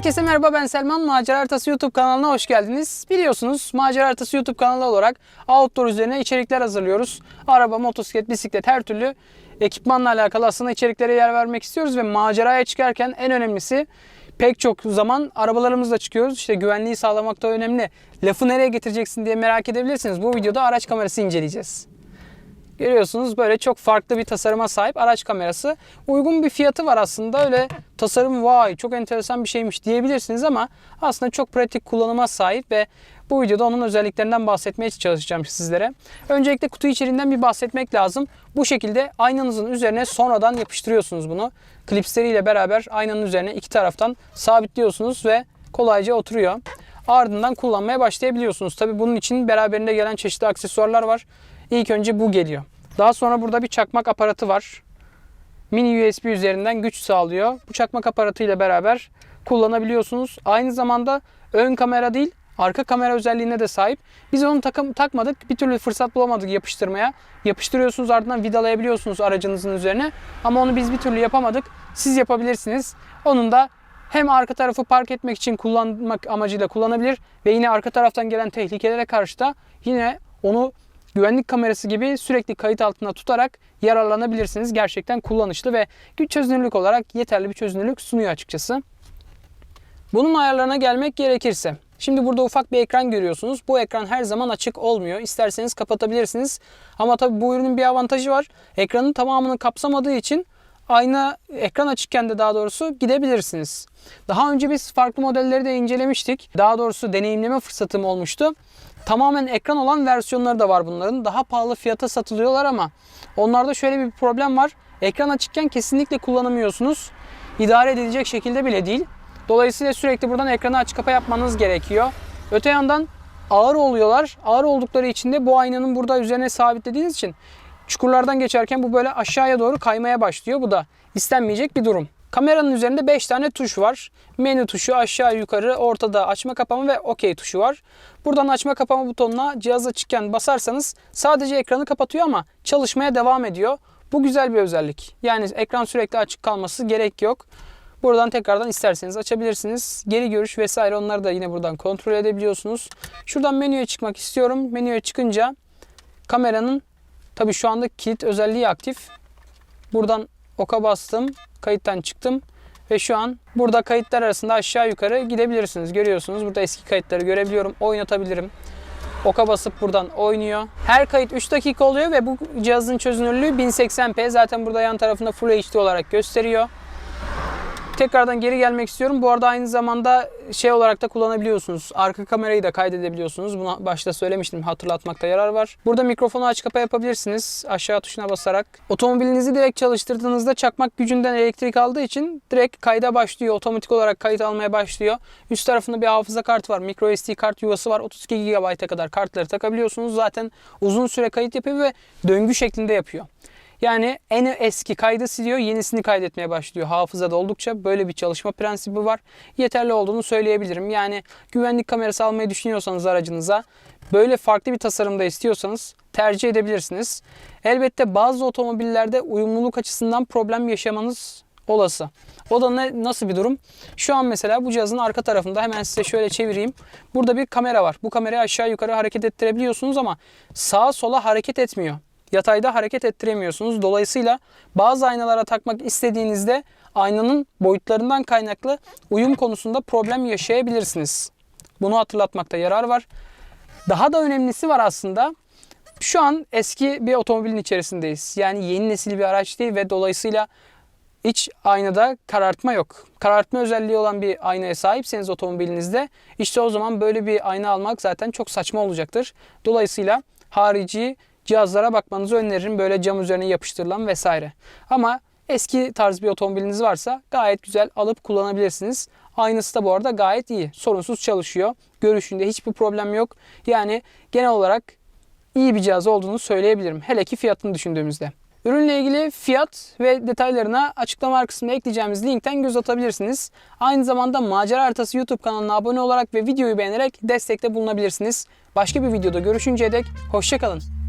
Herkese merhaba ben Selman. Macera Haritası YouTube kanalına hoş geldiniz. Biliyorsunuz Macera Haritası YouTube kanalı olarak outdoor üzerine içerikler hazırlıyoruz. Araba, motosiklet, bisiklet her türlü ekipmanla alakalı aslında içeriklere yer vermek istiyoruz ve maceraya çıkarken en önemlisi pek çok zaman arabalarımızla çıkıyoruz. İşte güvenliği sağlamak da önemli. Lafı nereye getireceksin diye merak edebilirsiniz. Bu videoda araç kamerası inceleyeceğiz. Görüyorsunuz böyle çok farklı bir tasarıma sahip araç kamerası. Uygun bir fiyatı var aslında. Öyle tasarım vay çok enteresan bir şeymiş diyebilirsiniz ama aslında çok pratik kullanıma sahip ve bu videoda onun özelliklerinden bahsetmeye çalışacağım sizlere. Öncelikle kutu içeriğinden bir bahsetmek lazım. Bu şekilde aynanızın üzerine sonradan yapıştırıyorsunuz bunu. Klipsleriyle beraber aynanın üzerine iki taraftan sabitliyorsunuz ve kolayca oturuyor. Ardından kullanmaya başlayabiliyorsunuz. Tabi bunun için beraberinde gelen çeşitli aksesuarlar var. İlk önce bu geliyor. Daha sonra burada bir çakmak aparatı var. Mini USB üzerinden güç sağlıyor. Bu çakmak aparatı ile beraber kullanabiliyorsunuz. Aynı zamanda ön kamera değil, arka kamera özelliğine de sahip. Biz onu takım, takmadık. Bir türlü fırsat bulamadık yapıştırmaya. Yapıştırıyorsunuz ardından vidalayabiliyorsunuz aracınızın üzerine. Ama onu biz bir türlü yapamadık. Siz yapabilirsiniz. Onun da hem arka tarafı park etmek için kullanmak amacıyla kullanabilir ve yine arka taraftan gelen tehlikelere karşı da yine onu güvenlik kamerası gibi sürekli kayıt altında tutarak yararlanabilirsiniz. Gerçekten kullanışlı ve güç çözünürlük olarak yeterli bir çözünürlük sunuyor açıkçası. Bunun ayarlarına gelmek gerekirse. Şimdi burada ufak bir ekran görüyorsunuz. Bu ekran her zaman açık olmuyor. İsterseniz kapatabilirsiniz. Ama tabii bu ürünün bir avantajı var. Ekranın tamamını kapsamadığı için ayna ekran açıkken de daha doğrusu gidebilirsiniz. Daha önce biz farklı modelleri de incelemiştik. Daha doğrusu deneyimleme fırsatım olmuştu. Tamamen ekran olan versiyonları da var bunların. Daha pahalı fiyata satılıyorlar ama onlarda şöyle bir problem var. Ekran açıkken kesinlikle kullanamıyorsunuz. İdare edilecek şekilde bile değil. Dolayısıyla sürekli buradan ekranı aç kapa yapmanız gerekiyor. Öte yandan ağır oluyorlar. Ağır oldukları için de bu aynanın burada üzerine sabitlediğiniz için çukurlardan geçerken bu böyle aşağıya doğru kaymaya başlıyor. Bu da istenmeyecek bir durum. Kameranın üzerinde 5 tane tuş var. Menü tuşu, aşağı yukarı, ortada açma kapama ve OK tuşu var. Buradan açma kapama butonuna cihaz açıkken basarsanız sadece ekranı kapatıyor ama çalışmaya devam ediyor. Bu güzel bir özellik. Yani ekran sürekli açık kalması gerek yok. Buradan tekrardan isterseniz açabilirsiniz. Geri görüş vesaire onları da yine buradan kontrol edebiliyorsunuz. Şuradan menüye çıkmak istiyorum. Menüye çıkınca kameranın tabi şu anda kilit özelliği aktif. Buradan oka bastım. Kayıttan çıktım. Ve şu an burada kayıtlar arasında aşağı yukarı gidebilirsiniz. Görüyorsunuz burada eski kayıtları görebiliyorum. Oynatabilirim. Oka basıp buradan oynuyor. Her kayıt 3 dakika oluyor ve bu cihazın çözünürlüğü 1080p. Zaten burada yan tarafında Full HD olarak gösteriyor. Tekrardan geri gelmek istiyorum. Bu arada aynı zamanda şey olarak da kullanabiliyorsunuz. Arka kamerayı da kaydedebiliyorsunuz. Bunu başta söylemiştim. Hatırlatmakta yarar var. Burada mikrofonu aç kapa yapabilirsiniz. Aşağı tuşuna basarak. Otomobilinizi direkt çalıştırdığınızda çakmak gücünden elektrik aldığı için direkt kayda başlıyor. Otomatik olarak kayıt almaya başlıyor. Üst tarafında bir hafıza kartı var. Micro SD kart yuvası var. 32 GB'a kadar kartları takabiliyorsunuz. Zaten uzun süre kayıt yapıyor ve döngü şeklinde yapıyor. Yani en eski kaydı siliyor, yenisini kaydetmeye başlıyor. Hafızada oldukça böyle bir çalışma prensibi var. Yeterli olduğunu söyleyebilirim. Yani güvenlik kamerası almayı düşünüyorsanız aracınıza, böyle farklı bir tasarımda istiyorsanız tercih edebilirsiniz. Elbette bazı otomobillerde uyumluluk açısından problem yaşamanız olası. O da ne, nasıl bir durum? Şu an mesela bu cihazın arka tarafında hemen size şöyle çevireyim. Burada bir kamera var. Bu kamerayı aşağı yukarı hareket ettirebiliyorsunuz ama sağa sola hareket etmiyor yatayda hareket ettiremiyorsunuz. Dolayısıyla bazı aynalara takmak istediğinizde aynanın boyutlarından kaynaklı uyum konusunda problem yaşayabilirsiniz. Bunu hatırlatmakta yarar var. Daha da önemlisi var aslında. Şu an eski bir otomobilin içerisindeyiz. Yani yeni nesil bir araç değil ve dolayısıyla iç aynada karartma yok. Karartma özelliği olan bir aynaya sahipseniz otomobilinizde işte o zaman böyle bir ayna almak zaten çok saçma olacaktır. Dolayısıyla harici cihazlara bakmanızı öneririm. Böyle cam üzerine yapıştırılan vesaire. Ama eski tarz bir otomobiliniz varsa gayet güzel alıp kullanabilirsiniz. Aynısı da bu arada gayet iyi. Sorunsuz çalışıyor. Görüşünde hiçbir problem yok. Yani genel olarak iyi bir cihaz olduğunu söyleyebilirim. Hele ki fiyatını düşündüğümüzde. Ürünle ilgili fiyat ve detaylarına açıklama kısmına ekleyeceğimiz linkten göz atabilirsiniz. Aynı zamanda Macera Haritası YouTube kanalına abone olarak ve videoyu beğenerek destekte bulunabilirsiniz. Başka bir videoda görüşünceye dek hoşçakalın.